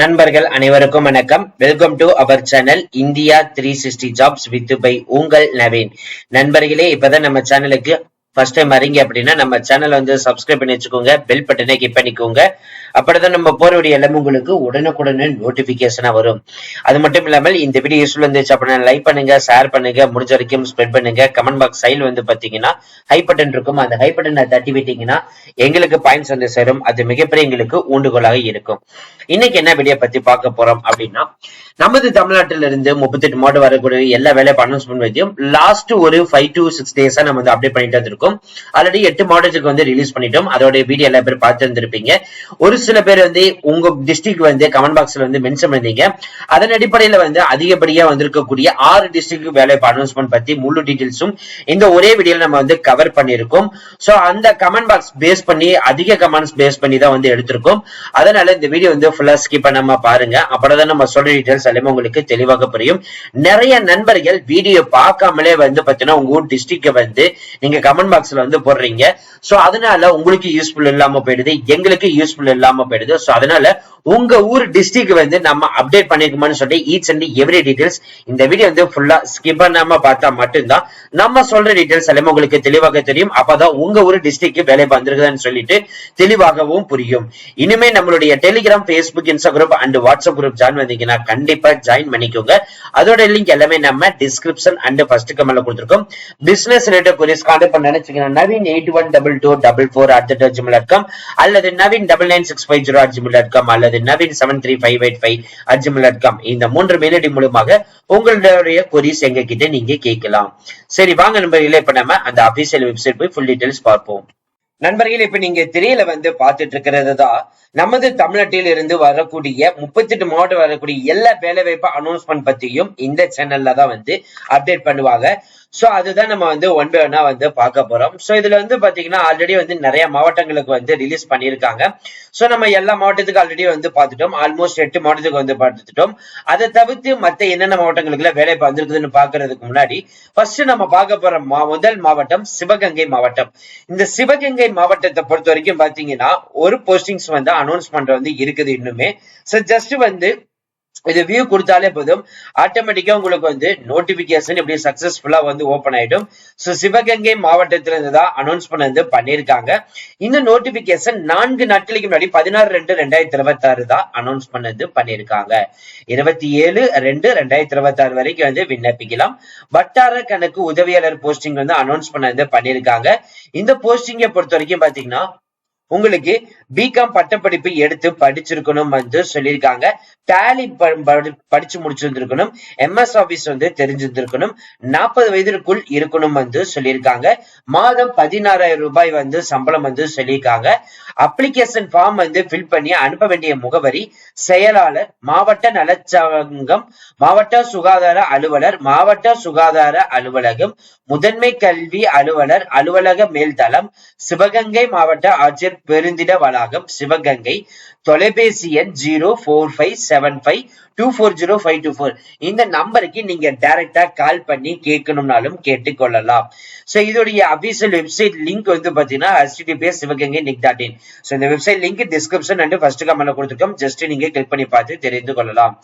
நண்பர்கள் அனைவருக்கும் வணக்கம். Welcome to our channel India three sixty jobs with by உங்கள் நவீன். நண்பர்களே இப்பதான் நம்ம சேனலுக்கு ஃபர்ஸ்ட் டைம் வரீங்க அப்படின்னா நம்ம சேனலை வந்து சப்ஸ்கிரைப் பண்ணி வச்சுக்கோங்க பெல் பட்டனை கிளிக் பண்ணிக்கோங்க. அப்படிதான் நம்ம போறவுடைய எல்லாமே உங்களுக்கு உடனுக்குடனே நோட்டிபிகேஷனா வரும். அது மட்டும் இல்லாமல் இந்த வீடியோ யூஸ்ஃபுல் இருந்துச்சு அப்படின்னா லைக் பண்ணுங்க ஷேர் பண்ணுங்க முடிஞ்ச வரைக்கும் ஸ்ப்ரெட் பண்ணுங்க. கமெண்ட் பாக்ஸ் சைல் வந்து பாத்தீங்கன்னா ஹை பட்டன் இருக்கும். அந்த ஹை பட்டனை தட்டி விட்டீங்கன்னா எங்களுக்கு பாயிண்ட்ஸ் வந்து சேரும். அது மிகப்பெரிய எங்களுக்கு ஊண்டுகோலாக இருக்கும். இன்னைக்கு என்ன வீடியோ பத்தி பார்க்க போறோம் அப்படின்னா நமது தமிழ்நாட்டில இருந்து முப்பத்தெட்டு மாவட்டம் வரக்கூடிய எல்லா வேலையை அனௌன்ஸ்மெண்ட் வைத்தியும் லாஸ்ட் ஒரு ஃபைவ் டு சிக்ஸ் டேஸா நம்ம வந்து அப்டேட் பண்ணிட்டு வந்திருக்கோம். ஆல்ரெடி எட்டு மாவட்டத்துக்கு வந்து ரிலீஸ் பண்ணிட்டோம். அதோட வீடியோ எல்லா பேரும் பார்த்து இருந்திருப்பீங்க ஒரு சில பேர் வந்து உங்க டிஸ்ட்ரிக்ட் வந்து கமெண்ட் பாக்ஸ்ல வந்து மென்ஷன் பண்ணீங்க அதன் அடிப்படையில வந்து அதிகப்படியா வந்திருக்கக்கூடிய ஆறு டிஸ்ட்ரிக்ட் வேலை அனௌன்ஸ்மெண்ட் பத்தி முழு டீடைல்ஸும் இந்த ஒரே வீடியோல நம்ம வந்து கவர் பண்ணிருக்கோம் சோ அந்த கமெண்ட் பாக்ஸ் பேஸ் பண்ணி அதிக கமெண்ட்ஸ் பேஸ் பண்ணி தான் வந்து எடுத்திருக்கோம். அதனால இந்த வீடியோ வந்து ஃபுல்லா ஸ்கிப் பண்ணாம பாருங்க. அப்புறம் நம்ம சொல்ற டீட்டெயில்ஸ் எல்லாமே உங்களுக்கு தெளிவாக புரியும். நிறைய நண்பர்கள் வீடியோ பார்க்காமலே வந்து பாத்தீங்கன்னா உங்க ஊர் டிஸ்ட்ரிக்ட வந்து நீங்க கமெண்ட் பாக்ஸ்ல வந்து போடுறீங்க. சோ அதனால உங்களுக்கு யூஸ்ஃபுல் இல்லாம போயிடுது. எங்களுக்கு யூஸ்ஃபுல் இல்லாம இல்லாம போயிடுது. சோ அதனால உங்க ஊர் டிஸ்ட்ரிக்ட் வந்து நம்ம அப்டேட் பண்ணிருக்கோம்னு சொல்லிட்டு ஈச் அண்ட் எவ்ரி டீடைல்ஸ் இந்த வீடியோ வந்து ஃபுல்லா ஸ்கிப் பண்ணாம பார்த்தா மட்டும்தான். நம்ம சொல்ற டீடைல்ஸ் எல்லாமே உங்களுக்கு தெளிவாக தெரியும். அப்பதான் உங்க ஊர் டிஸ்ட்ரிக்ட் வேலை வந்திருக்குதுன்னு சொல்லிட்டு தெளிவாகவும் புரியும். இனிமே நம்மளுடைய Telegram Facebook Instagram and WhatsApp group join வந்தீங்கன்னா கண்டிப்பா ஜாயின் பண்ணிக்கோங்க. அதோட லிங்க் எல்லாமே நம்ம டிஸ்கிரிப்ஷன் அண்ட் ஃபர்ஸ்ட் கமெண்ட்ல கொடுத்துருக்கோம். பிசினஸ் ரிலேட்டட் குரீஸ் கான்டாக்ட் பண்ண நினைச்சீங்கன்னா Naveen eight one double two double four at Gmail dot com அல்லது Naveen double nine six five zero at Gmail dot com அல்லது Naveen seven three five eight five at Gmail dot com இந்த மூன்று மெயிலடி மூலமாக உங்களுடைய கொரிஸ் எங்க கிட்ட நீங்க கேட்கலாம். சரி வாங்க நண்பர்களே இப்ப நம்ம அந்த அபிஷியல் வெப்சைட் போய் ஃபுல் டீடைல்ஸ் பார்ப்போம். நண்பர்கள் இப்ப நீங்க திரையில வந்து பாத்துட்டு இருக்கிறது தான் நமது தமிழ்நாட்டில் இருந்து வரக்கூடிய முப்பத்தி எட்டு மாவட்டம் வரக்கூடிய எல்லா வேலை வாய்ப்பு அனௌன்ஸ்மெண்ட் பத்தியும் இந்த சேனல்ல தான் வந்து அப்டேட் பண்ணுவாங்க. ஸோ அதுதான் நம்ம வந்து ஒன் பை ஒன்னா வந்து பார்க்க போறோம். ஸோ இதுல வந்து பாத்தீங்கன்னா ஆல்ரெடி வந்து நிறைய மாவட்டங்களுக்கு வந்து ரிலீஸ் பண்ணியிருக்காங்க. ஸோ நம்ம எல்லா மாவட்டத்துக்கு ஆல்ரெடி வந்து பார்த்துட்டோம். ஆல்மோஸ்ட் எட்டு மாவட்டத்துக்கு வந்து பார்த்துட்டோம். அதை தவிர்த்து மற்ற என்னென்ன மாவட்டங்களுக்குள்ள வேலை வந்திருக்குதுன்னு பாக்குறதுக்கு முன்னாடி ஃபர்ஸ்ட் நம்ம பார்க்க போற மா- முதல் மாவட்டம் சிவகங்கை மாவட்டம். இந்த சிவகங்கை மாவட்டத்தை பொறுத்த வரைக்கும் பாத்தீங்கன்னா ஒரு போஸ்டிங்ஸ் வந்து அனௌன்ஸ்மெண்ட் வந்து இருக்குது இன்னுமே. ஸோ ஜஸ்ட் வந்து இது வியூ கொடுத்தாலே போதும். ஆட்டோமேட்டிக்கா உங்களுக்கு வந்து நோட்டிபிகேஷன் இப்படி சக்சஸ்ஃபுல்லா வந்து ஓபன் ஆயிடும். சோ சிவகங்கை மாவட்டத்திலிருந்து தான் அனௌன்ஸ்மெண்ட் வந்து பண்ணிருக்காங்க. இந்த நோட்டிபிகேஷன் நான்கு நாட்களுக்கு முன்னாடி பதினாறு ரெண்டு ரெண்டாயிரத்தி இருபத்தி ஆறு தான் அனௌன்ஸ் பண்ணது பண்ணிருக்காங்க. இருபத்தி ஏழு ரெண்டு ரெண்டாயிரத்தி இருபத்தி ஆறு வரைக்கும் வந்து விண்ணப்பிக்கலாம். வட்டார கணக்கு உதவியாளர் போஸ்டிங் வந்து அனௌன்ஸ்மெண்ட் வந்து பண்ணிருக்காங்க. இந்த போஸ்டிங்கை பொறுத்த வரைக்கும் பாத்தீங்கன்னா உங்களுக்கு பிகாம் பட்டப்படிப்பு எடுத்து படிச்சிருக்கணும் வந்து சொல்லியிருக்காங்க. டேலி படிச்சு முடிச்சிருந்திருக்கணும். எம்எஸ் ஆபீஸ் வந்து தெரிஞ்சிருந்திருக்கணும். நாற்பது வயதிற்குள் இருக்கணும் வந்து சொல்லியிருக்காங்க. மாதம் பதினாறாயிரம் ரூபாய் வந்து சம்பளம் வந்து சொல்லியிருக்காங்க. அப்ளிகேஷன் ஃபார்ம் வந்து ஃபில் பண்ணி அனுப்ப வேண்டிய முகவரி செயலாளர் மாவட்ட நலச்சங்கம் மாவட்ட சுகாதார அலுவலர் மாவட்ட சுகாதார அலுவலகம் முதன்மை கல்வி அலுவலர் அலுவலக மேல்தளம் சிவகங்கை மாவட்ட ஆட்சியர் பெருந்திட வளாகம் சிவகங்கை தொலைபேசி எண் zero four five seven five two four zero five two four. இந்த நம்பருக்கு நீங்க டைரக்டா கால் பண்ணி கேட்கணும்னாலும் கேட்டுக்கொள்ளலாம் சோ இதோடைய அபிஷியல் வெப்சைட் லிங்க் வந்து பாத்தீங்கன்னா Sivaganga nic dot in so இந்த website link description and first கமெண்ட்ல கொடுத்துருக்கோம். ஜஸ்ட் நீங்க கிளிக் பண்ணி பார்த்து தெரிந்து கொள்ளலாம்.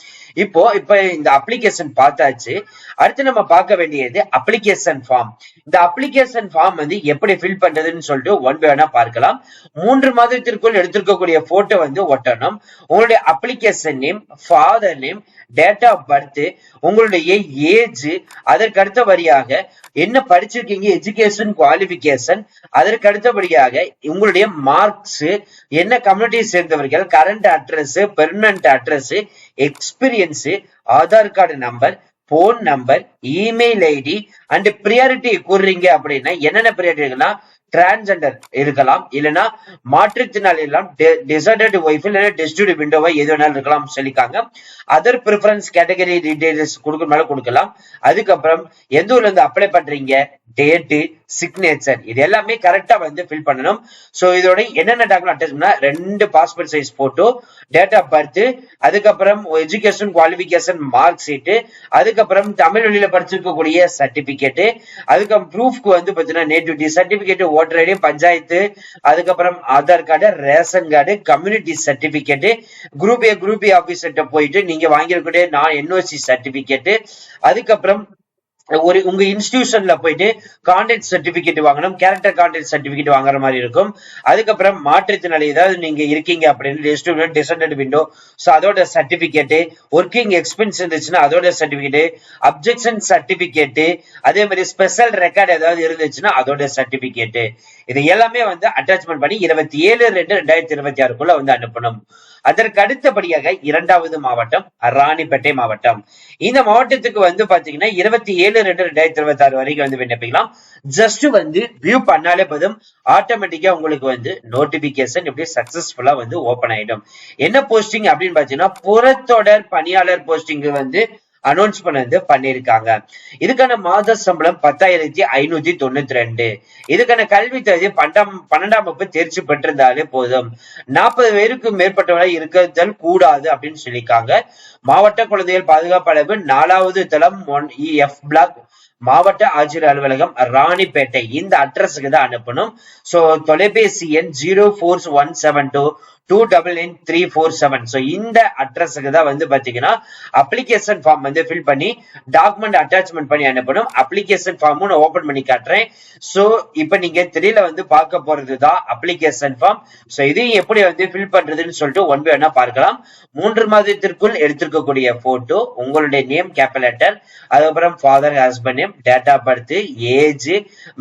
இப்போ இப்ப இந்த அப்ளிகேஷன் பார்த்தாச்சு. அடுத்து நம்ம பார்க்க வேண்டியது அப்ளிகேஷன் ஃபார்ம் இந்த அப்ளிகேஷன் ஃபார்ம் வந்து எப்படி ஃபில் பண்றதுன்னு சொல்லிட்டு ஒன் பை ஒன்னா பார்க்கலாம். மூன்று மாதத்திற்குள் எடுத்திருக்கக்கூடிய போட்டோ வந்து ஒட்டணும். உங்களுடைய application name father name date of birth உங்களுடைய ஏஜ் அதற்கு அடுத்தபடியாக என்ன படிச்சிருக்கீங்க எஜுகேஷன் குவாலிபிகேஷன் அதற்கு அடுத்தபடியாக உங்களுடைய மார்க்ஸ் என்ன கம்யூனிட்டியை சேர்ந்தவர்கள் current address permanent address experience Aadhaar card number phone number email ID and priority கூறுறீங்க அப்படின்னா என்னென்ன ப்ரியாரிட்டினா டிரான்ஸ்ஜெண்டர் இருக்கலாம் இல்லைன்னா மாற்றுத்திறனாளி எல்லாம் டிசைடட் ஒய்ஃப் இல்லைன்னா டிஸ்டியூட் விண்டோவை எது வேணாலும் இருக்கலாம் சொல்லிக்காங்க அதர் ப்ரிஃபரன்ஸ் கேட்டகரி டீடைல்ஸ் கொடுக்கறதுனால கொடுக்கலாம். அதுக்கப்புறம் எந்த ஊர்ல இருந்து அப்ளை பண்றீங்க? டேட்டு சிக்னேச்சர் இது எல்லாமே கரெக்டா வந்து ஃபில் பண்ணணும். ஸோ இதோட என்னென்ன டாக்குமெண்ட் அட்டாச் ரெண்டு passport size photo date of birth அதுக்கப்புறம் எஜுகேஷன் குவாலிபிகேஷன் மார்க் ஷீட்டு அதுக்கப்புறம் தமிழ் வழியில படிச்சிருக்கக்கூடிய சர்டிபிகேட்டு அதுக்கப்புறம் ப்ரூஃப்க்கு வந்து பார்த்தீங்கன்னா nativity certificate voter ID panchayat அதுக்கப்புறம் Aadhaar card ration card community certificate group A group A ஆஃபீஸர்கிட்ட போயிட்டு நீங்க வாங்கியிருக்கக்கூடிய நான் என்ஓசி சர்டிபிகேட்டு அதுக்கப்புறம் ஒரு உங்க இன்ஸ்டிடியூஷன்ல போயிட்டு கான்டென்ட் சர்டிபிகேட் வாங்கணும் கேரக்டர் கான்டென்ட் சர்டிபிகேட் வாங்குற மாதிரி இருக்கும். அதுக்கப்புறம் மாற்றுத்திறனாளி ஏதாவது நீங்க இருக்கீங்க அப்படின்னு ஸ்டூடெண்ட் டிசன்டட் விண்டோ ஸோ அதோட சர்டிபிகேட்டு ஒர்க்கிங் எக்ஸ்பென்ஸ் இருந்துச்சுன்னா அதோட சர்டிபிகேட்டு அப்ஜெக்ஷன் சர்டிபிகேட் அதே மாதிரி ஸ்பெஷல் ரெக்கார்டு ஏதாவது இருந்துச்சுன்னா அதோட சர்டிபிகேட் இது எல்லாமே வந்து அட்டாச்மெண்ட் பண்ணி இருபத்தி ஏழு ரெண்டு ரெண்டாயிரத்தி இருபத்தி ஆறுக்குள்ள வந்து அனுப்பணும். அதற்கு அடுத்தபடியாக இரண்டாவது மாவட்டம் ராணிப்பேட்டை மாவட்டம். இந்த மாவட்டத்துக்கு வந்து பாத்தீங்கன்னா இருபத்தி ஏழு ரெண்டு ரெண்டாயிரத்தி இருபத்தி ஆறு வரைக்கும் வந்து விண்ணப்பிக்கலாம் ஜஸ்ட் வந்து வியூ பண்ணாலே போதும். ஆட்டோமேட்டிக்கா உங்களுக்கு வந்து நோட்டிபிகேஷன் இப்படி சக்சஸ்ஃபுல்லா வந்து ஓபன் ஆயிடும். என்ன போஸ்டிங் அப்படின்னு பாத்தீங்கன்னா புறத்தொடர் பணியாளர் போஸ்டிங் வந்து அனௌன்ஸ் பண்ணது பண்ணிருக்காங்க. இதுக்கான மாத சம்பளம் பத்தாயிரத்தி ஐநூத்தி தொண்ணூத்தி ரெண்டு. இதுக்கான கல்வி தகுதி பன்னெண்டாம் பன்னெண்டாம் வகுப்பு தேர்ச்சி பெற்றிருந்தாலே போதும். நாற்பது பேருக்கு மேற்பட்டவரை இருக்கிறதல் கூடாது அப்படின்னு சொல்லியிருக்காங்க. மாவட்ட குழந்தைகள் பாதுகாப்பு அளவு நாலாவது தளம் ஒன் எஃப் பிளாக். மாவட்ட ஆட்சியர் அலுவலகம் ராணிப்பேட்டை. இந்த அட்ரஸுக்கு தான் அனுப்பணும். சோ தொலைபேசி எண் zero four one seven two two double nine three four seven so இந்த அட்ரஸுக்கு தான் வந்து பாத்தீங்கன்னா அப்ளிகேஷன் ஃபார்ம் வந்து ஃபில் பண்ணி டாக்குமெண்ட் அட்டாச்மெண்ட் பண்ணி அனுப்பணும். அப்ளிகேஷன் ஃபார்மும் நான் ஓப்பன் பண்ணி காட்டுறேன். ஸோ இப்போ நீங்க த்ரீல வந்து பார்க்க போறது தான் அப்ளிகேஷன் ஃபார்ம் ஸோ இதையும் எப்படி வந்து ஃபில் பண்றதுன்னு சொல்லிட்டு ஒன் பை ஒன்னா பார்க்கலாம். மூன்று மாதத்திற்குள் எடுத்திருக்கக்கூடிய போட்டோ உங்களுடைய நேம் கேபிட்டல் லெட்டர் அதுக்கப்புறம் father husband name date of birth age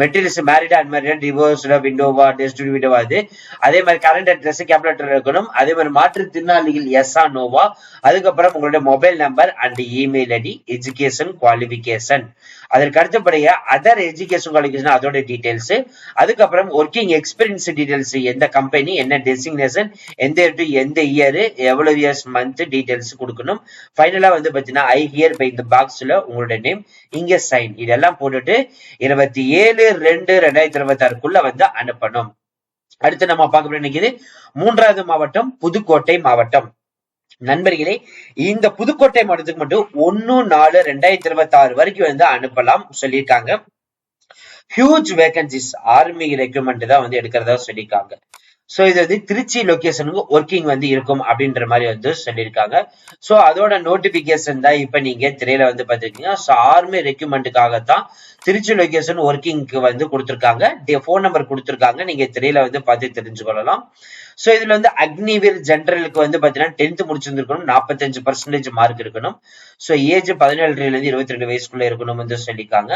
marital married unmarried divorce விண்டோவா test விண்டோவா அது. அதே மாதிரி கரண்ட் அட்ரஸ் கேபிட்டல் லெட்டர் இருக்கணும். அதே மாதிரி மாற்றுத்திறனாளிகள் எஸ்ஆ நோவா அதுக்கப்புறம் உங்களுடைய mobile number and email ID education qualification அதற்கு அடுத்தபடியா அதர் எஜுகேஷன் குவாலிபிகேஷன் அதோட டீடைல்ஸ் அதுக்கப்புறம் ஒர்க்கிங் எக்ஸ்பீரியன்ஸ் டீடைல்ஸ் எந்த கம்பெனி என்ன டெசிக்னேஷன் எந்த டு எந்த இயர் எவ்வளவு இயர்ஸ் மந்த் டீடைல்ஸ் கொடுக்கணும். ஃபைனலா வந்து பாத்தீங்கன்னா ஐ ஹியர் பை இந்த பாக்ஸ்ல உங்களுடைய நேம் இங்க சைன் இதெல்லாம் போட்டுட்டு இருபத்தி ஏழு ரெண்டு ரெண்டாயிரத்தி இருபத்தி ஆறுக்குள்ள வந்து அனுப்பணும். அடுத்து நம்ம பார்க்க நினைக்கிறது மூன்றாவது மாவட்டம் புதுக்கோட்டை மாவட்டம். நண்பர்களே இந்த புதுக்கோட்டை மாவட்டத்துக்கு மட்டும் ஒன்னு நாலு ரெண்டாயிரத்தி இருபத்தி ஆறு வரைக்கும் வந்து அனுப்பலாம் சொல்லியிருக்காங்க. ஹியூஜ் வேகன்சிஸ் ஆர்மி ரெக்ரூட்மெண்ட் தான் வந்து எடுக்கிறதா சொல்லியிருக்காங்க. ஸோ இது வந்து திருச்சி லொக்கேஷனுக்கு ஒர்க்கிங் வந்து இருக்கும் அப்படின்ற மாதிரி வந்து சொல்லியிருக்காங்க. சோ அதோட நோட்டிபிகேஷன் தான் இப்ப நீங்க திரையில வந்து பார்த்துருக்கீங்க. ஸோ ஆர்மி ரெக்யூமெண்ட்டுக்காக தான் திருச்சி லொகேஷன் ஒர்க்கிங்க்கு வந்து கொடுத்துருக்காங்க. போன் நம்பர் கொடுத்துருக்காங்க. நீங்க திரையில வந்து பார்த்து தெரிஞ்சு கொள்ளலாம். சோ இதுல வந்து அக்னிவீர் ஜெனரலுக்கு வந்து பாத்தீங்கன்னா டென்த் முடிச்சிருந்திருக்கணும். நாற்பத்தஞ்சு பர்சன்டேஜ் மார்க் இருக்கணும். சோ ஏஜ் பதினேழுல இருந்து இருபத்தி ரெண்டு வயசுக்குள்ள இருக்கணும் வந்து சொல்லியிருக்காங்க.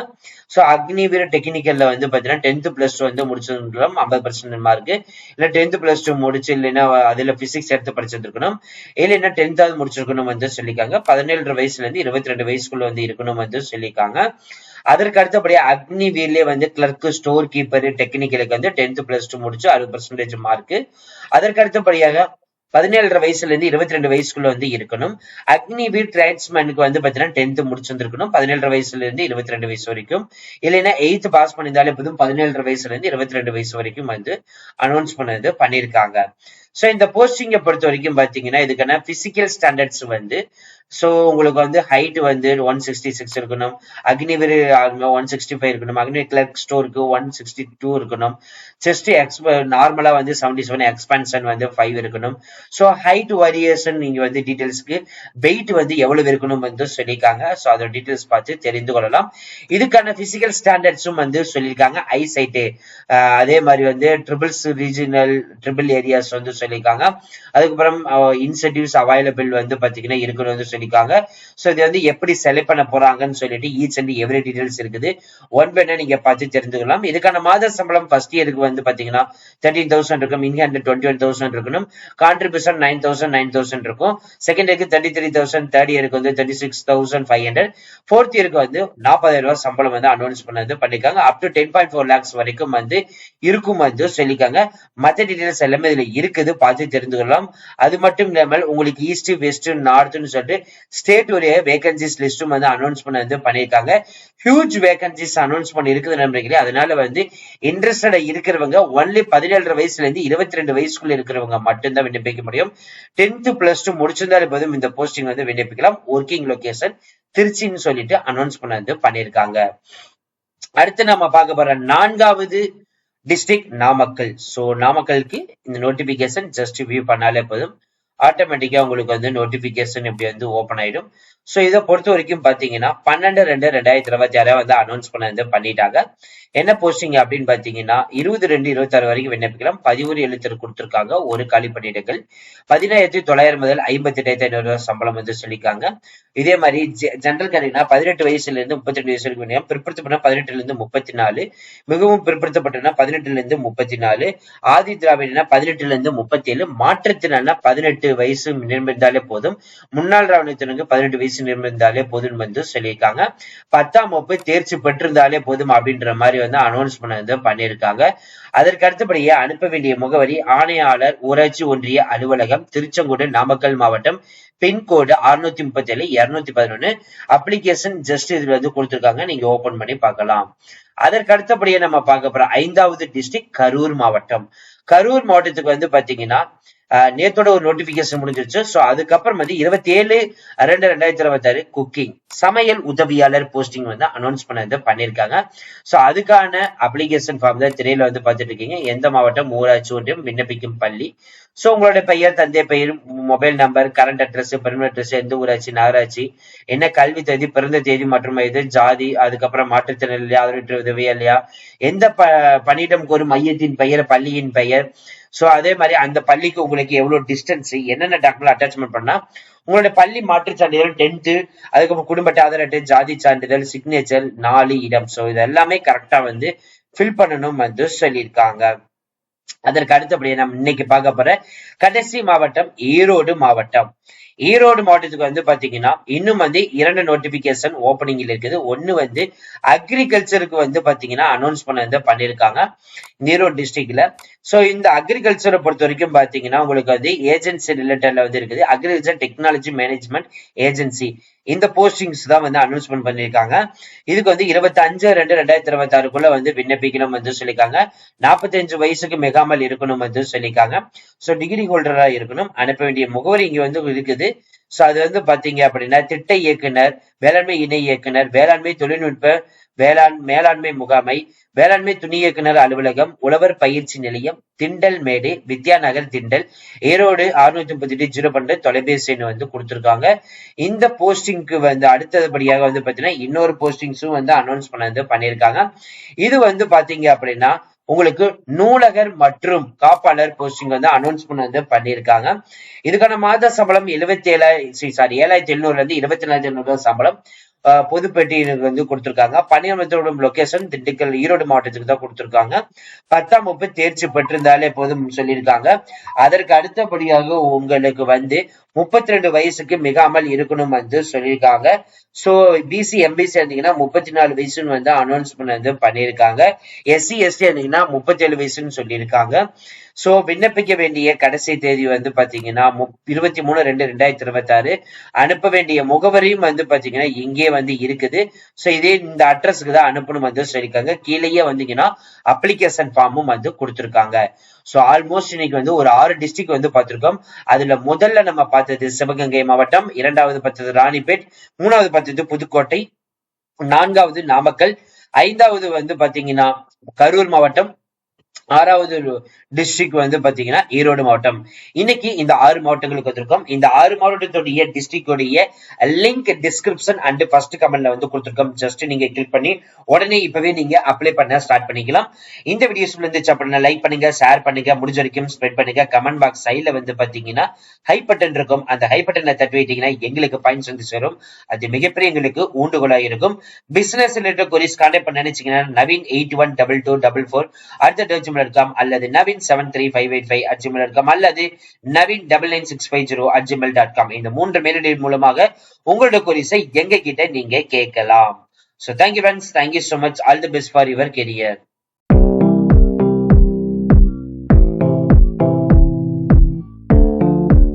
ஸோ அக்னிவீர் டெக்னிக்கல்ல வந்து பாத்தீங்கன்னா டென்த் பிளஸ் டூ வந்து முடிச்சிருக்கலாம் ஐம்பது பர்சன்ட் மார்க் இல்ல டென்த் பிளஸ் டூ முடிச்சு இல்லைன்னா அதுல பிசிக்ஸ் எடுத்து படிச்சிருக்கணும் இல்லைன்னா டென்த்தாவது முடிச்சிருக்கணும் வந்து சொல்லியிருக்காங்க. பதினேழு வயசுல இருந்து இருபத்தி ரெண்டு வயசுக்குள்ள வந்து இருக்கணும் வந்து சொல்லியிருக்காங்க. அதற்கு அடுத்தபடியா அக்னி வந்து கிளர்க் ஸ்டோர் கீப்பர் டெக்னிக்கலுக்கு வந்து டென்த் பிளஸ் டூ முடிச்சு அறுபது பர்சன்டேஜ் மார்க் அதற்கு அடுத்தபடியாக பதினேழரை வயசுல இருந்து இருபத்தி ரெண்டு வயசுக்குள்ள வந்து இருக்கணும். அக்னி வீர் டிரான்ஸ்மேனுக்கு வந்து பாத்தீங்கன்னா டென்த் முடிச்சிருந்திருக்கணும் பதினேழரை வயசுல இருந்து இருபத்தி ரெண்டு வயசு வரைக்கும். இல்லைன்னா எயித்து பாஸ் பண்ணியிருந்தாலே போதும். பதினேழரை வயசுல இருந்து இருபத்தி ரெண்டு வயசு வரைக்கும் வந்து அனௌன்ஸ் பண்ணது பண்ணியிருக்காங்க. ஸோ இந்த போஸ்டிங்கை பொறுத்த வரைக்கும் பாத்தீங்கன்னா இதுக்கான பிசிக்கல் ஸ்டாண்டர்ட்ஸ் வந்து சோ உங்களுக்கு வந்து ஹைட் வந்து ஒன் சிக்ஸ்டி சிக்ஸ் இருக்கணும் அக்னிவீர் ஒன் சிக்ஸ்டி ஃபைவ் இருக்கணும். அக்னி கிளர்க் ஸ்டோருக்கு ஒன் சிக்ஸ்டி டூ இருக்கணும். செஸ்ட் எக்ஸ் நார்மலா வந்து செவன்டி செவன் எக்ஸ்பென்ஷன் வந்து ஃபைவ் இருக்கணும். ஸோ ஹைட் வேரியேஷன் நீங்க வந்து டீட்டெயில்ஸ்க்கு வெயிட் வந்து எவ்வளவு இருக்கணும் வந்து சொல்லியிருக்காங்க. ஸோ அதோட டீட்டெயில்ஸ் பார்த்து தெரிந்து கொள்ளலாம். இதுக்கான பிசிக்கல் ஸ்டாண்டர்ட்ஸும் வந்து சொல்லியிருக்காங்க ஐ அதே மாதிரி வந்து ட்ரிபிள்ஸ் ரீஜனல் ட்ரிபிள் ஏரியாஸ் வந்து சொல்லியிருக்காங்க. அதுக்கப்புறம் இன்சென்டிவ்ஸ் அவைலபிள் வந்து பாத்தீங்கன்னா இருக்கணும் வந்து சொல்லியிருக்காங்க. ஸோ இது வந்து எப்படி செலக்ட் பண்ண போறாங்கன்னு சொல்லிட்டு ஈச் அண்ட் எவ்ரி டீடைல்ஸ் இருக்குது. ஒன் பை நீங்க பார்த்து தெரிஞ்சுக்கலாம். இதுக்கான மாத சம்பளம் ஃபர்ஸ்ட் இயருக்கு வந்து பாத்தீங்கன்னா தேர்ட்டீன் தௌசண்ட் இருக்கும். In hand twenty one thousand இருக்கணும். Contribution nine thousand nine thousand இருக்கும். செகண்ட் இயருக்கு தேர்ட்டி த்ரீ தௌசண்ட் தேர்ட் இயருக்கு வந்து thirty six thousand five hundred fourth இயருக்கு வந்து நாற்பதாயிரம் ரூபாய் சம்பளம் வந்து அனௌன்ஸ் பண்ணது பண்ணிருக்காங்க up to ten point four lakhs வரைக்கும் வந்து இருக்கும் வந்து சொல்லியிருக்காங்க. மற்ற டீடைல்ஸ் எல்லாமே இதுல இருக்குது. பார்த்து தெரிந்து கொள்ளலாம் அது மட்டும் இல்லாமல் உங்களுக்கு ஈஸ்ட் வெஸ்ட் நார்த்னு சொல்லிட்டு ஸ்டேட் உடைய வேகன்சிஸ் லிஸ்ட்டும் வந்து அனௌன்ஸ் பண்ண வந்து பண்ணியிருக்காங்க. ஹியூஜ் வேகன்சிஸ் அனௌன்ஸ் பண்ணி இருக்குது நண்பர்களே. அதனால வந்து இன்ட்ரெஸ்டடா இருக்கிறவங்க ஒன்லி பதினேழு வயசுல இருந்து இருபத்தி ரெண்டு வயசுக்குள்ள இருக்கிறவங்க மட்டும்தான் விண்ணப்பிக்க முடியும். டென்த் பிளஸ் டூ முடிச்சிருந்தாலும் போதும் இந்த போஸ்டிங் வந்து விண்ணப்பிக்கலாம். ஒர்க்கிங் லொகேஷன் திருச்சின்னு சொல்லிட்டு அனௌன்ஸ் பண்ண வந்து பண்ணியிருக்காங்க. அடுத்து நம்ம பார்க்க போற நான்காவது டிஸ்ட்ரிக்ட் நாமக்கல். ஸோ நாமக்கலுக்கு இந்த நோட்டிபிகேஷன் ஜஸ்ட் வியூ பண்ணாலே போதும். ஆட்டோமேட்டிக்காக உங்களுக்கு வந்து நோட்டிஃபிகேஷன் இப்படி வந்து ஓப்பன் ஆகிடும் ஸோ இதை பொறுத்த வரைக்கும் பார்த்தீங்கன்னா பன்னெண்டு ரெண்டு ரெண்டாயிரத்தி இருபத்தி ஆறு வந்து அனௌன்ஸ் பண்ண வந்து பண்ணிட்டாங்க. என்ன போஸ்டிங் அப்படின்னு பார்த்தீங்கன்னா இருபது ரெண்டு இருபத்தாறு வரைக்கும் விண்ணப்பிக்கலாம். பதிவுறு எழுத்தர் கொடுத்துருக்காங்க. ஒரு காலி பணியிடங்கள் பதினாயிரத்தி தொள்ளாயிரம் முதல் ஐம்பத்தி எட்டாயிரத்தி ஐநூறு ரூபாய் சம்பளம் வந்து சொல்லியிருக்காங்க. இதே மாதிரி ஜென்ரல் கேட்டீங்கன்னா பதினெட்டு வயசுல இருந்து முப்பத்தி ரெண்டு வயசு வரைக்கும் விண்ணப்பம் பிற்படுத்தப்பட்ட பதினெட்டுல இருந்து முப்பத்தி நாலு. மிகவும் பிற்படுத்தப்பட்டனா பதினெட்டுல இருந்து முப்பத்தி நாலு. ஆதி திராவிடனா பதினெட்டுல இருந்து முப்பத்தி ஏழு மாற்றுத்திறனா பதினெட்டு. பதினெட்டு வயசு நிர்மிந்தாலே போதும். முன்னாள் ராணுவத்தினருக்கு பதினெட்டு வயசு நிர்மிந்தாலே போதும் வந்து சொல்லியிருக்காங்க. பத்தாம் வகுப்பு தேர்ச்சி பெற்றிருந்தாலே போதும் அப்படின்ற மாதிரி வந்து அனௌன்ஸ் பண்ண பண்ணியிருக்காங்க. அதற்கு அடுத்தபடியே அனுப்ப வேண்டிய முகவரி ஆணையாளர் ஊராட்சி ஒன்றிய அலுவலகம் திருச்செங்கோடு நாமக்கல் மாவட்டம் பின்கோடு அறுநூத்தி முப்பத்தி ஏழு இருநூத்தி பதினொன்னு. அப்ளிகேஷன் ஜஸ்ட் இதுல வந்து கொடுத்திருக்காங்க. நீங்க ஓபன் பண்ணி பார்க்கலாம். அதற்கு அடுத்தபடியே நம்ம பார்க்க போறோம் ஐந்தாவது டிஸ்ட்ரிக்ட் கரூர் மாவட்டம். கரூர் மாவட்டத்துக்கு வந்து பாத்தீங்கன்னா நேத்தோட ஒரு நோட்டிபிகேஷன் முடிஞ்சிருச்சு. ஸோ அதுக்கப்புறம் வந்து இருபத்தி ஏழு ரெண்டு ரெண்டாயிரத்தி இருபத்தி ஆறு குக்கிங் சமையல் உதவியாளர் போஸ்டிங் வந்து அனௌன்ஸ் பண்ணது பண்ணியிருக்காங்க ஸோ அதுக்கான அப்ளிகேஷன் ஃபார்ம் தான் திரையில வந்து பார்த்துட்டு இருக்கீங்க எந்த மாவட்டம்? ஊராட்சி ஒன்றியம் விண்ணப்பிக்கும் பள்ளி. ஸோ உங்களோட பெயர் தந்தை பெயர் மொபைல் நம்பர் கரண்ட் அட்ரஸ் பெருமை அட்ரஸ் எந்த ஊராட்சி நகராட்சி என்ன கல்வி தேதி பிறந்த தேதி மற்றும் இது ஜாதி அதுக்கப்புறம் மாற்றுத்திறனாளி ஆதரவற்ற உதவியா இல்லையா எந்த ப பணியிடம் கோரும் மையத்தின் பெயர் பள்ளியின் பெயர் சோ அதே மாதிரி அந்த பள்ளிக்கு உங்களுக்கு எவ்வளவு டிஸ்டன்ஸ் என்னென்ன டாக்குமெண்ட் அட்டாச்மெண்ட் பண்ணா உங்களுடைய பள்ளி மாற்றுச் சான்றிதழ் டென்த்து அதுக்கப்புறம் குடும்பத்தை ஆதார் அட்டை ஜாதி சான்றிதழ் சிக்னேச்சர் நாலு இடம். ஸோ இது எல்லாமே கரெக்டா வந்து ஃபில் பண்ணணும் வந்து சொல்லியிருக்காங்க. அதற்கு அடுத்தபடியே நம்ம இன்னைக்கு பார்க்க போற கடைசி மாவட்டம் ஈரோடு மாவட்டம். ஈரோடு மாவட்டத்துக்கு வந்து பாத்தீங்கன்னா இன்னும் வந்து இரண்டு நோட்டிபிகேஷன் ஓப்பனிங்ல இருக்குது. ஒன்னு வந்து அக்ரிகல்ச்சருக்கு வந்து பாத்தீங்கன்னா அனௌன்ஸ் பண்ண வந்து பண்ணிருக்காங்க. ஈரோடு டிஸ்ட்ரிக்ட்ல சோ இந்த அக்ரிகல்ச்சரை பொறுத்த வரைக்கும் பாத்தீங்கன்னா உங்களுக்கு வந்து ஏஜென்சி ரிலேட்டட்ல வந்து இருக்குது. அக்ரிகல்ச்சர் டெக்னாலஜி மேனேஜ்மெண்ட் ஏஜென்சி இந்த போஸ்டிங்ஸ் தான் வந்து அனௌன்ஸ்மெண்ட் பண்ணிருக்காங்க இதுக்கு வந்து இருபத்தி அஞ்சு ரெண்டு ரெண்டாயிரத்தி இருபத்தி ஆறுக்குள்ள வந்து விண்ணப்பிக்கணும் வந்து சொல்லியிருக்காங்க. நாற்பத்தி அஞ்சு வயசுக்கு மிகாமல் இருக்கணும் வந்து சொல்லியிருக்காங்க. சோ டிகிரி ஹோல்டரா இருக்கணும். அனுப்ப வேண்டிய முகவரி இங்க வந்து இருக்குது. சோ அதுல இருந்து பாத்தீங்க அப்படின்னா திட்ட இயக்குனர் வேளாண்மை இணை இயக்குனர் வேளாண்மை தொழில்நுட்ப வேளாண் மேலாண்மை முகாமை வேளாண்மை துணை இயக்குனர் அலுவலகம் உழவர் பயிற்சி நிலையம் திண்டல் மேடு வித்யா நகர் திண்டல் ஈரோடு அறுநூத்தி முப்பத்தி எட்டு ஜீரோ பன்னெண்டு தொலைபேசி எண் வந்து கொடுத்துருக்காங்க. இந்த போஸ்டிங்க்கு வந்து அடுத்தபடியாக வந்து பாத்தீங்கன்னா இன்னொரு போஸ்டிங்ஸும் வந்து அனௌன்ஸ் பண்ணது பண்ணியிருக்காங்க. இது வந்து பாத்தீங்க அப்படின்னா உங்களுக்கு நூலகர் மற்றும் காப்பாளர் போஸ்டிங் வந்து அனௌன்ஸ் வந்து பண்ணியிருக்காங்க. இதுக்கான மாத சம்பளம் எழுபத்தி ஏழாயிரம் சாரி ஏழாயிரத்தி எழுநூறுல இருந்து இருபத்தி நாலாயிரத்தி எழுநூறு சம்பளம். பொதுப்பேட்டியினுக்கு வந்து கொடுத்துருக்காங்க. பணியமர்த்தோட லொகேஷன் திண்டுக்கல் ஈரோடு மாவட்டத்துக்கு தான் கொடுத்துருக்காங்க. பத்தாம் வகுப்பு தேர்ச்சி பெற்றிருந்தாலே போதும் சொல்லியிருக்காங்க. அதற்கு அடுத்தபடியாக உங்களுக்கு வந்து முப்பத்தி ரெண்டு வயசுக்கு மிகாமல் இருக்கணும் வந்து சொல்லியிருக்காங்க. ஸோ பிசி எம்பிசி இருந்தீங்கன்னா முப்பத்தி நாலு வயசுன்னு வந்து அனௌன்ஸ்மெண்ட் வந்து பண்ணியிருக்காங்க. எஸ்சி எஸ்டி இருந்தீங்கன்னா முப்பத்தேழு வயசுன்னு சொல்லியிருக்காங்க. ஸோ விண்ணப்பிக்க வேண்டிய கடைசி தேதி வந்து பாத்தீங்கன்னா இருபத்தி மூணு ரெண்டு ரெண்டாயிரத்தி இருபத்தாறு. அனுப்ப வேண்டிய முகவரியும் வந்து பாத்தீங்கன்னா இங்கே வந்து இருக்குது. சோ இதே இந்த அட்ரஸ்க்கு தான் அனுப்பணும் வந்து சொல்லியிருக்காங்க. கீழேயே வந்தீங்கன்னா அப்ளிகேஷன் ஃபார்மும் வந்து கொடுத்துருக்காங்க. ஸோ ஆல்மோஸ்ட் இன்னைக்கு வந்து ஒரு ஆறு டிஸ்ட்ரிக்ட் வந்து பார்த்துருக்கோம் அதுல முதல்ல நம்ம பார்த்து பார்த்தது சிவகங்கை மாவட்டம் இரண்டாவது பத்தது ராணிப்பேட் மூணாவது பத்தது புதுக்கோட்டை நான்காவது நாமக்கல் ஐந்தாவது வந்து பாத்தீங்கன்னா கரூர் மாவட்டம் ஆறாவது டிஸ்ட்ரிக்ட் வந்து பாத்தீங்கன்னா ஈரோடு மாவட்டம். இன்னைக்கு இந்த ஆறு மாவட்டங்களுக்கு வந்திருக்கோம். இந்த ஆறு மாவட்டத்துடைய டிஸ்ட்ரிக்டோடைய லிங்க் டிஸ்கிரிப்ஷன் அண்ட் ஃபர்ஸ்ட் கமெண்ட்ல வந்து கொடுத்துருக்கோம். ஜஸ்ட் நீங்க கிளிக் பண்ணி உடனே இப்பவே நீங்க அப்ளை பண்ண ஸ்டார்ட் பண்ணிக்கலாம். இந்த வீடியோஸ் இருந்துச்சு அப்படின்னா லைக் பண்ணுங்க ஷேர் பண்ணுங்க. முடிஞ்ச வரைக்கும் ஸ்ப்ரெட் பண்ணுங்க. கமெண்ட் பாக்ஸ் சைட்ல வந்து பாத்தீங்கன்னா ஹை பட்டன் இருக்கும். அந்த ஹை பட்டனை தட்டி வைட்டீங்கன்னா எங்களுக்கு பாயிண்ட்ஸ் வந்து சேரும். அது மிகப்பெரிய எங்களுக்கு ஊண்டுகோலாக இருக்கும். பிசினஸ் ரிலேட்டட் கொரிஸ் கான்டாக்ட் பண்ண நினைச்சீங்கன்னா Naveen eight one double two double four அடுத்த ஜிமெயில் காம் அல்லது Naveen seven three five eight five at com அல்லது Naveen double nine six five zero at dot com இந்த மூன்று மெயிலடி மூலமாக உங்களோட கொரிஸை எங்க கிட்ட நீங்க கேட்கலாம். So thank you friends thank you so much all the best for your career